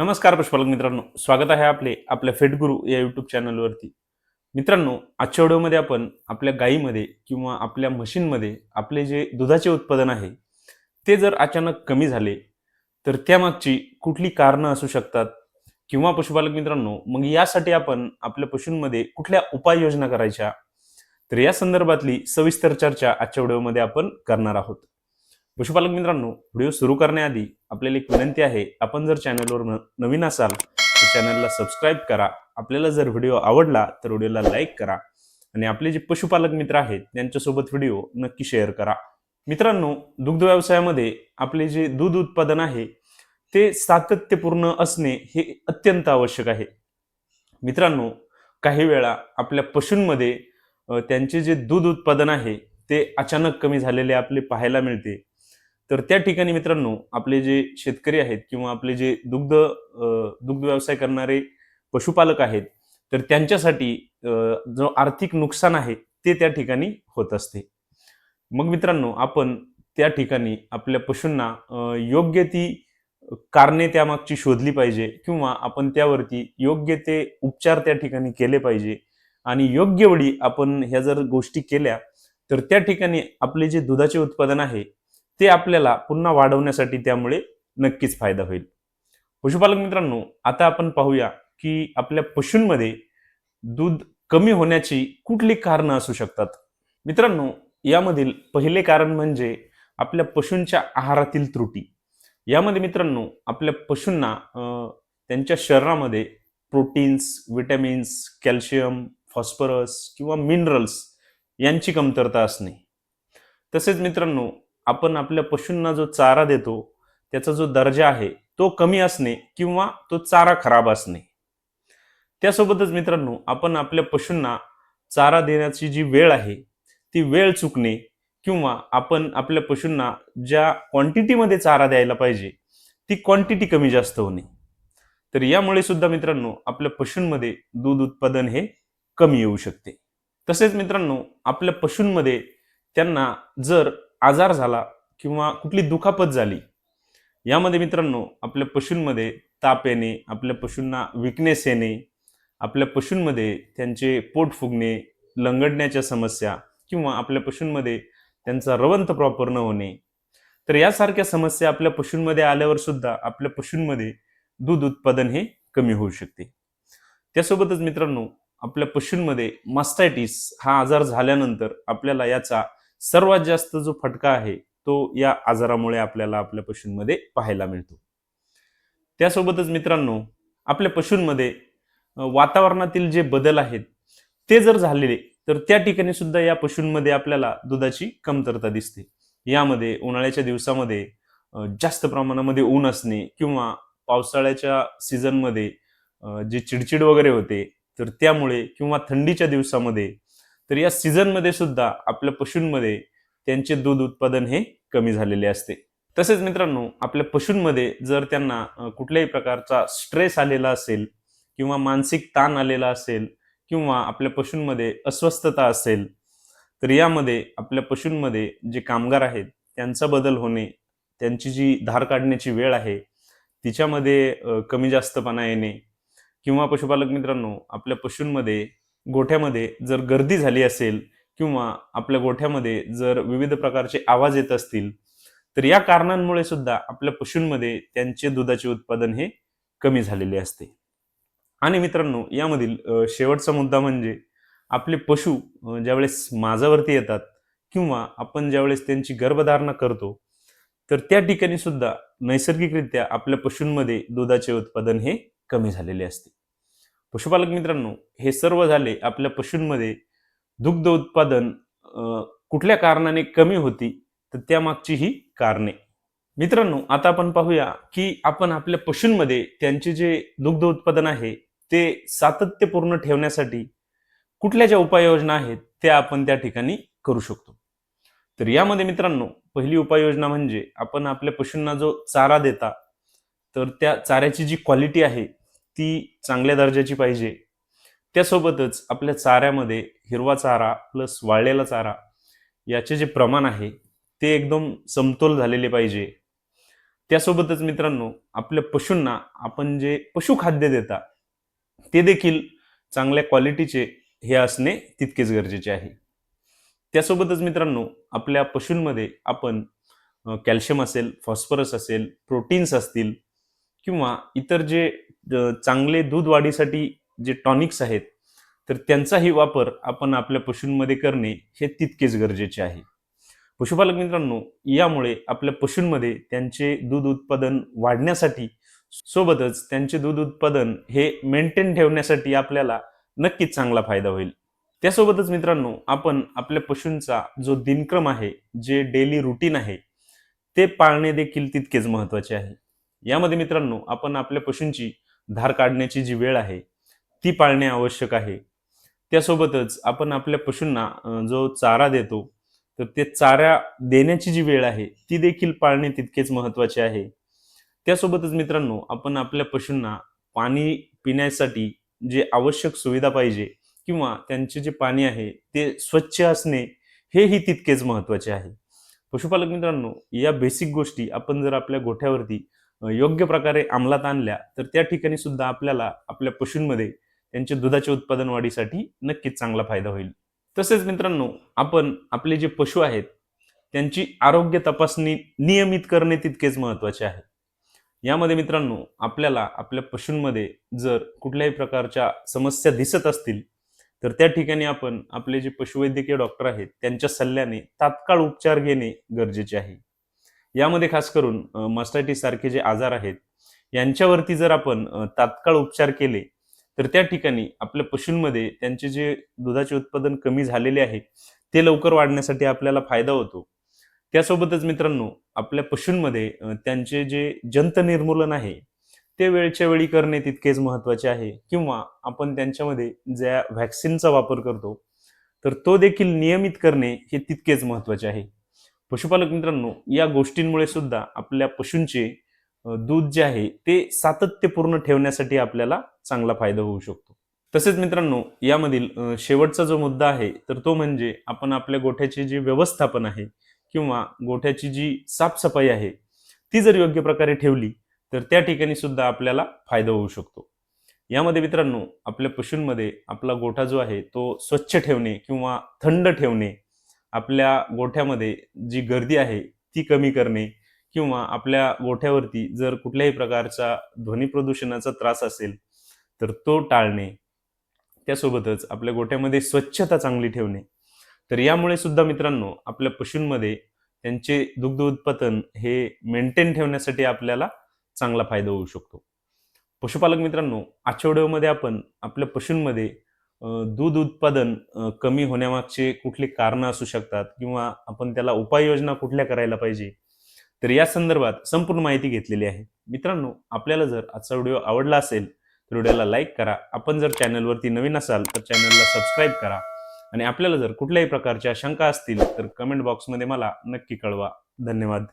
नमस्कार पशुपालक मित्रांनो. स्वागत आहे आपले आपल्या फेटगुरू या यूट्यूब चॅनलवरती मित्रांनो आजच्या व्हिडिओमध्ये आपण आपल्या गायीमध्ये किंवा आपल्या म्हशींमध्ये आपले जे दुधाचे उत्पादन आहे ते जर अचानक कमी झाले तर त्यामागची कुठली कारणं असू शकतात? किंवा पशुपालक मित्रांनो मग यासाठी आपण आपल्या पशूंमध्ये कुठल्या उपाययोजना करायच्या? तर या संदर्भातली सविस्तर चर्चा आजच्या व्हिडिओमध्ये आपण करणार आहोत. पशुपालक मित्रांनो व्हिडिओ सुरू करण्याआधी आपल्याला एक विनंती आहे आपण जर चॅनलवर न- नवीन असाल तर चॅनलला सबस्क्राईब करा. आपल्याला जर व्हिडिओ आवडला तर व्हिडिओला लाईक करा आणि आपले जे पशुपालक मित्र आहेत त्यांच्यासोबत व्हिडिओ नक्की शेअर करा. मित्रांनो दुग्ध व्यवसायामध्ये आपले जे दूध उत्पादन आहे ते सातत्यपूर्ण असणे हे अत्यंत आवश्यक आहे. मित्रांनो काही वेळा आपल्या पशूंमध्ये त्यांचे जे दूध उत्पादन आहे ते अचानक कमी झालेले आपले पाहायला मिळते. तर त्या ठिकाणी मित्रांनो आपले जे शेतकरी आहेत किंवा आपले जे दुग्ध दुग्ध व्यवसाय करणारे पशुपालक आहेत तर त्यांच्यासाठी जो आर्थिक नुकसान आहे ते त्या ठिकाणी होत असते. मग मित्रांनो आपण त्या ठिकाणी आपल्या पशूंना योग्य ती कारणे त्यामागची शोधली पाहिजे किंवा आपण त्यावरती योग्य ते उपचार त्या ठिकाणी केले पाहिजे आणि योग्य वेळी आपण ह्या जर गोष्टी केल्या तर त्या ठिकाणी आपले जे दुधाचे उत्पादन आहे ते आपल्याला पुन्हा वाढवण्यासाठी त्यामुळे नक्कीच फायदा होईल. पशुपालक मित्रांनो आता आपण पाहूया की आपल्या पशूंमध्ये दूध कमी होण्याची कुठली कारणं असू शकतात? मित्रांनो यामधील पहिले कारण म्हणजे आपल्या पशूंच्या आहारातील त्रुटी. यामध्ये मित्रांनो आपल्या पशूंना त्यांच्या शरीरामध्ये प्रोटीन्स विटॅमिन्स कॅल्शियम फॉस्फरस किंवा मिनरल्स यांची कमतरता असणे. तसेच मित्रांनो आपण आपल्या पशूंना जो चारा देतो त्याचा जो दर्जा आहे तो कमी असणे किंवा तो चारा खराब असणे. त्यासोबतच मित्रांनो आपण आपल्या पशूंना चारा देण्याची जी वेळ आहे ती वेळ चुकणे किंवा आपण आपल्या पशूंना ज्या क्वांटिटीमध्ये चारा द्यायला पाहिजे ती क्वांटिटी कमी जास्त होणे. तर यामुळे सुद्धा मित्रांनो आपल्या पशूंमध्ये दूध उत्पादन हे कमी येऊ शकते. तसेच मित्रांनो आपल्या पशूंमध्ये त्यांना जर आजार झाला किंवा कुठली दुखापत झाली यामध्ये मित्रांनो आपल्या पशूंमध्ये ताप येणे आपल्या पशूंना विकनेस येणे आपल्या पशूंमध्ये त्यांचे पोट फुगणे लंगडण्याच्या समस्या किंवा आपल्या पशूंमध्ये त्यांचा रवंत प्रॉपर न होणे तर यासारख्या समस्या आपल्या पशूंमध्ये आल्यावर सुद्धा आपल्या पशूंमध्ये दूध उत्पादन हे कमी होऊ शकते. त्यासोबतच मित्रांनो आपल्या पशूंमध्ये मास्टायटिस हा आजार झाल्यानंतर आपल्याला याचा सर्वात जास्त जो फटका आहे तो या आजारामुळे आपल्याला आपल्या पशूंमध्ये पाहायला मिळतो. त्यासोबतच मित्रांनो आपल्या पशूंमध्ये वातावरणातील जे बदल आहेत ते जर झालेले तर त्या ठिकाणी सुद्धा या पशूंमध्ये आपल्याला दुधाची कमतरता दिसते. यामध्ये उन्हाळ्याच्या दिवसामध्ये जास्त प्रमाणामध्ये ऊन असणे किंवा पावसाळ्याच्या सीझनमध्ये जे चिडचिड वगैरे होते तर त्यामुळे किंवा थंडीच्या दिवसामध्ये तर या सीझनमध्ये सुद्धा आपल्या पशूंमध्ये त्यांचे दूध उत्पादन हे कमी झालेले असते. तसेच मित्रांनो आपल्या पशूंमध्ये जर त्यांना कुठल्याही प्रकारचा स्ट्रेस आलेला असेल किंवा मानसिक ताण आलेला असेल किंवा आपल्या पशूंमध्ये अस्वस्थता असेल तर यामध्ये आपल्या पशूंमध्ये जे कामगार आहेत त्यांचा बदल होणे त्यांची जी धार काढण्याची वेळ आहे तिच्यामध्ये कमी जास्तपणा येणे किंवा पशुपालक मित्रांनो आपल्या पशूंमध्ये गोठ्यामध्ये जर गर्दी झाली असेल किंवा आपल्या गोठ्यामध्ये जर विविध प्रकारचे आवाज येत असतील तर या कारणांमुळे सुद्धा आपल्या पशूंमध्ये त्यांचे दुधाचे उत्पादन हे कमी झालेले असते. आणि मित्रांनो यामधील शेवटचा मुद्दा म्हणजे आपले पशु ज्यावेळेस माझावरती येतात किंवा आपण ज्यावेळेस त्यांची गर्भधारणा करतो तर त्या ठिकाणी सुद्धा नैसर्गिकरित्या आपल्या पशूंमध्ये दुधाचे उत्पादन हे कमी झालेले असते. पशुपालक मित्रांनो हे सर्व झाले आपल्या पशूंमध्ये दुग्ध उत्पादन कुठल्या कारणाने कमी होती तर त्यामागची ही कारणे. मित्रांनो आता आपण पाहूया की आपण आपल्या पशूंमध्ये त्यांचे जे दुग्ध उत्पादन आहे ते सातत्यपूर्ण ठेवण्यासाठी कुठल्या ज्या उपाययोजना आहेत त्या आपण त्या ठिकाणी करू शकतो. तर यामध्ये मित्रांनो पहिली उपाययोजना म्हणजे आपण आपल्या पशूंना जो चारा देता तर त्या चाऱ्याची जी क्वालिटी आहे ती चांगल्या दर्जाची पाहिजे. त्यासोबतच आपल्या चाऱ्यामध्ये हिरवा चारा प्लस वाळलेला चारा याचे जे प्रमाण आहे ते एकदम समतोल झालेले पाहिजे. त्यासोबतच मित्रांनो आपल्या पशूंना आपण जे पशुखाद्य देता ते देखील चांगल्या क्वालिटीचे हे असणे तितकेच गरजेचे आहे. त्यासोबतच मित्रांनो आपल्या पशूंमध्ये आपण कॅल्शियम असेल फॉस्फरस असेल प्रोटीन्स असतील किंवा इतर जे चांगले दूध वाढीसाठी जे टॉनिक्स आहेत तर त्यांचाही वापर आपण आपल्या पशूंमध्ये करणे हे तितकेच गरजेचे आहे. पशुपालक मित्रांनो यामुळे आपल्या पशूंमध्ये त्यांचे दूध उत्पादन वाढण्यासाठी सोबतच त्यांचे दूध उत्पादन हे मेंटेन ठेवण्यासाठी आपल्याला नक्कीच चांगला फायदा होईल. त्यासोबतच मित्रांनो आपण आपल्या पशूंचा जो दिनक्रम आहे जे डेली रुटीन आहे ते पाळणे देखील तितकेच महत्त्वाचे आहे. यामध्ये मित्रांनो आपण आपल्या पशूंची धार काढण्याची जी वेळ आहे ती पाळणे आवश्यक आहे. त्यासोबतच आपण आपल्या पशूंना जो चारा देतो तर ते चारा देण्याची जी वेळ आहे ती देखील पाळणे तितकेच महत्त्वाचे आहे. त्यासोबतच मित्रांनो आपण आपल्या पशूंना पाणी पिण्यासाठी जे आवश्यक सुविधा पाहिजे किंवा त्यांचे जे पाणी आहे ते स्वच्छ असणे हेही तितकेच महत्त्वाचे आहे. पशुपालक मित्रांनो या बेसिक गोष्टी आपण जर आपल्या गोठ्यावरती योग्य प्रकारे अंमलात आणल्या तर त्या ठिकाणी सुद्धा आपल्याला आपल्या पशूंमध्ये त्यांच्या दुधाच्या उत्पादन वाढीसाठी नक्कीच चांगला फायदा होईल. तसेच मित्रांनो आपण आपले जे पशु आहेत त्यांची आरोग्य तपासणी नियमित करणे तितकेच महत्त्वाचे आहे. यामध्ये मित्रांनो आपल्याला आपल्या पशूंमध्ये जर कुठल्याही प्रकारच्या समस्या दिसत असतील तर त्या ठिकाणी आपण आपले जे पशुवैद्यकीय डॉक्टर आहेत त्यांच्या सल्ल्याने तात्काळ उपचार घेणे गरजेचे आहे. यामध्ये खास करून मस्टायटिस सारखे जे आजार आहेत यांच्यावरती जर आपण तात्काळ उपचार केले तर त्या ठिकाणी आपल्या पशूंमध्ये त्यांचे जे दुधाचे उत्पादन कमी झालेले आहे ते लवकर वाढण्यासाठी आपल्याला फायदा होतो. त्यासोबतच मित्रांनो आपल्या पशूंमध्ये त्यांचे जे जंत निर्मूलन आहे ते वेळच्या वेळी करणे तितकेच महत्त्वाचे आहे. किंवा आपण त्यांच्यामध्ये ज्या व्हॅक्सिनचा वापर करतो तर तो देखील नियमित करणे हे तितकेच महत्त्वाचे आहे. पशुपालक मित्रांनो या गोष्टींमुळे सुद्धा आपल्या पशूंचे दूध जे आहे ते सातत्यपूर्ण ठेवण्यासाठी आपल्याला चांगला फायदा होऊ शकतो. तसेच मित्रांनो यामधील शेवटचा जो मुद्दा आहे तर तो म्हणजे आपण आपल्या गोठ्याचे जे व्यवस्थापन आहे किंवा गोठ्याची जी साफसफाई आहे ती जर योग्य प्रकारे ठेवली तर त्या ठिकाणी सुद्धा आपल्याला फायदा होऊ शकतो. यामध्ये मित्रांनो आपल्या पशूंमध्ये आपला गोठा जो आहे तो स्वच्छ ठेवणे किंवा थंड ठेवणे आपल्या गोठ्यामध्ये जी गर्दी आहे ती कमी करणे किंवा आपल्या गोठ्यावरती जर कुठल्याही प्रकारचा ध्वनी प्रदूषणाचा त्रास असेल तर तो टाळणे त्यासोबतच आपल्या गोठ्यामध्ये स्वच्छता चांगली ठेवणे. तर यामुळे सुद्धा मित्रांनो आपल्या पशूंमध्ये त्यांचे दुग्ध उत्पादन हे मेंटेन ठेवण्यासाठी आपल्याला चांगला फायदा होऊ शकतो. पशुपालक मित्रांनो आठवड्यामध्ये आपण आपल्या पशूंमध्ये दूध उत्पादन कमी होण्यामागचे कुठली कारणं असू शकतात किंवा आपण त्याला उपाययोजना कुठल्या करायला पाहिजे तर या संदर्भात संपूर्ण माहिती घेतलेली आहे. मित्रांनो आपल्याला जर आजचा व्हिडिओ आवडला असेल तर व्हिडिओला लाईक करा. आपण जर चॅनलवरती नवीन असाल तर चॅनलला सबस्क्राईब करा. आणि आपल्याला जर कुठल्याही प्रकारच्या शंका असतील तर कमेंट बॉक्समध्ये मला नक्की कळवा. धन्यवाद.